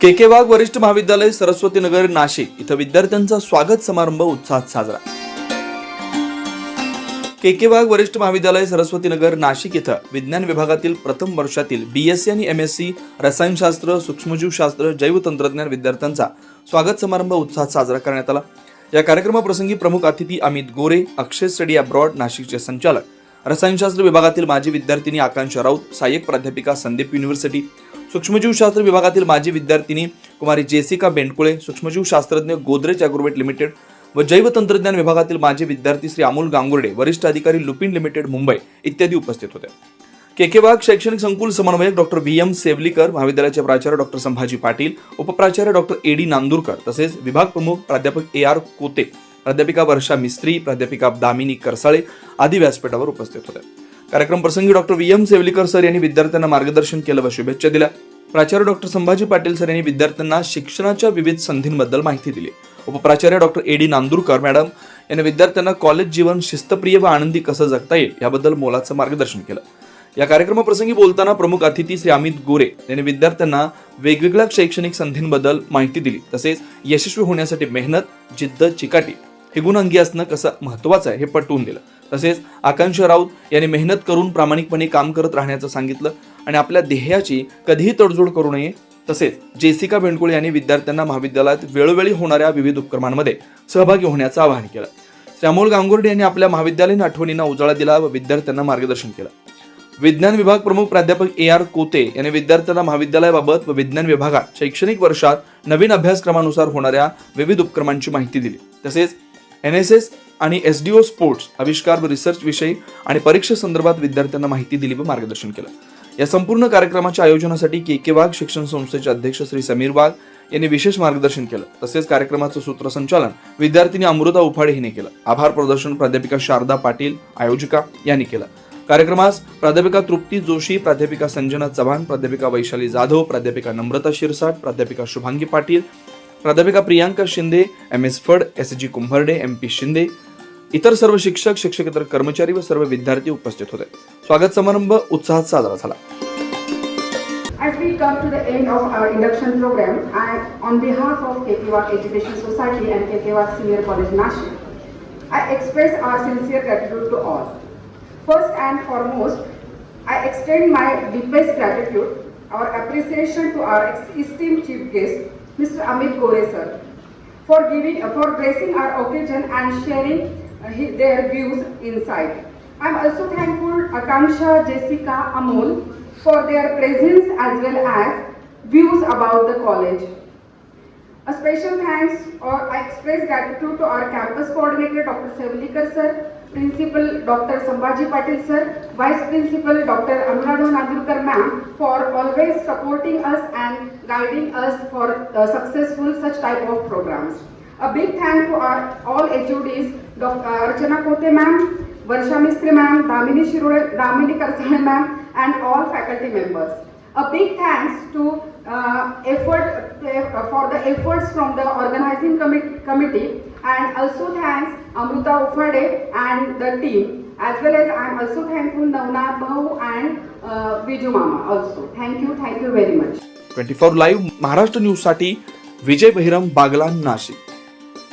के के वाघ वरिष्ठ महाविद्यालय सरस्वती नगर नाशिक. इथं विद्यार्थ्यांचा स्वागत समारंभ उत्साहात साजरा. के के वाघ वरिष्ठ महाविद्यालय सरस्वती नगर नाशिक इथं विज्ञान विभागातील प्रथम वर्षातील बी एस सी आणि एम एस सी रसायनशास्त्र सूक्ष्मजीवशास्त्र जैवतंत्रज्ञान विद्यार्थ्यांचा स्वागत समारंभ उत्साहात साजरा करण्यात आला. या कार्यक्रमाप्रसंगी प्रमुख अतिथी अमित गोरे अक्षय स्टडी अब्रॉड नाशिकचे संचालक रसायनशास्त्र विभागातील माजी विद्यार्थिनी आकांक्षा राऊत सहाय्यक प्राध्यापिका संदीप युनिव्हर्सिटी सूक्ष्मजीवशास्त्र विभागातील माजी विद्यार्थिनी कुमारी जेसिका बेंडकुळे सूक्ष्मजीवशास्त्रज्ञ गोदरेज अॅग्रोवेट लिमिटेड व जैवतंत्रज्ञान विभागातील माजी विद्यार्थी श्री अमोल गांगुर्डे वरिष्ठ अधिकारी लुपिन लिमिटेड मुंबई इत्यादी उपस्थित होते. के के शैक्षणिक संकुल समन्वयक डॉक्टर व्ही. एम. सेवलीकर महाविद्यालयाचे प्राचार्य डॉक्टर संभाजी पाटील उपप्राचार्य डॉक्टर ए. डी. नांदूरकर तसेच विभाग प्रमुख प्राध्यापक ए. आर. कोते प्राध्यापिका वर्षा मिस्त्री प्राध्यापिका दामिनी करसाळे आदी व्यासपीठावर उपस्थित होते. कार्यक्रम प्रसंगी doctor V. M. Sevlikar sir यांनी विद्यार्थ्यांना मार्गदर्शन केलं व शुभेच्छा दिल्या. प्राचार्य डॉक्टर संभाजी पाटील सर यांनी विद्यार्थ्यांना शिक्षणाच्या विविध संधींबद्दल माहिती दिली. उपप्राचार्य doctor A D Nandurkar madam यांनी विद्यार्थ्यांना कॉलेज जीवन शिस्तप्रिय व आनंदी कसं जगता येईल याबद्दल मोलाचं मार्गदर्शन केलं. या कार्यक्रमाप्रसंगी बोलताना प्रमुख अतिथी श्री अमित गोरे यांनी विद्यार्थ्यांना वेगवेगळ्या शैक्षणिक संधींबद्दल माहिती दिली. तसेच यशस्वी होण्यासाठी मेहनत जिद्द चिकाटी हे गुण अंगी असणं कसं महत्वाचं आहे हे पटवून दिलं. तसेच आकांक्षा राऊत यांनी मेहनत करून प्रामाणिकपणे काम करत राहण्याचं सांगितलं आणि आपल्या ध्येयाची कधीही तडजोड करू नये. तसेच जेसिका बेंडकुळे यांनी विद्यार्थ्यांना महाविद्यालयात वेळोवेळी होणाऱ्या विविध उपक्रमांमध्ये सहभागी होण्याचं आवाहन केलं. श्री अमोल गांगुर्डे यांनी आपल्या महाविद्यालयीन आठवणींना उजाळा दिला व विद्यार्थ्यांना मार्गदर्शन केलं. विज्ञान विभाग प्रमुख प्राध्यापक ए आर कोते यांनी विद्यार्थ्यांना महाविद्यालयाबाबत व विज्ञान विभागात शैक्षणिक वर्षात नवीन अभ्यासक्रमानुसार होणाऱ्या विविध उपक्रमांची माहिती दिली. तसेच एन एस एस आणि S D O sports Avishkar व रिसर्च विषयी आणि परीक्षेसंदर्भात विद्यार्थ्यांना माहिती दिली व मार्गदर्शन केलं. या संपूर्ण कार्यक्रमाच्या आयोजनासाठी के के वाघ शिक्षण संस्थेचे अध्यक्ष श्री समीर वाघ यांनी विशेष मार्गदर्शन केलं. तसेच कार्यक्रमाचं सूत्रसंचालन विद्यार्थिनी अमृता उफाडे हिने केलं. आभार प्रदर्शन प्राध्यापिका शारदा पाटील आयोजिका यांनी केलं. कार्यक्रमास प्राध्यापिका तृप्ती जोशी प्राध्यापिका संजना चव्हाण प्राध्यापिका वैशाली जाधव प्राध्यापिका नम्रता शिरसाट प्राध्यापिका शुभांगी पाटील प्राध्यापिका Priyanka Shinde M S Phad S G Kumbharde M P Shinde इतर सर्व शिक्षक शिक्षकेतर कर्मचारी व सर्व विद्यार्थी उपस्थित होते स्वागत समारंभ उत्साहात साजरा झाला As we come to the end of our induction program, I, on behalf of KKWAC Education Society and KKWAC Senior College Nashik, I express our sincere gratitude to all. First and foremost, I extend my deepest gratitude, our appreciation to our esteemed chief guest, Mr. Amit Gore sir, for giving, for gracing our occasion and sharing uh, their views inside. I am also thankful Akanksha, Jessica, Amol for their presence as well as views about the college. A special thanks or I express gratitude to our campus coordinator Dr. Sevlikar sir, Principal Dr. Sambhaji Patil sir, Vice Principal Dr. Anuradha Nadurkar ma'am for always supporting us and guiding us for uh, successful such type of programs. A big thank to our all HODs, Dr. Archana Kote ma'am, Varsha Mistry ma'am, Damini Shirode, Damini Karsale ma'am and all faculty members. A big thanks to uh, effort uh, for the efforts from the organizing committee, committee and also thanks Amruta Ufade and the team as well as I am also thankful Navna Bhau and uh, Viju Mama also. Thank you, thank you very much. Twenty four live Maharashtra न्यूजसाठी विजय बहिरम बागला नाशिक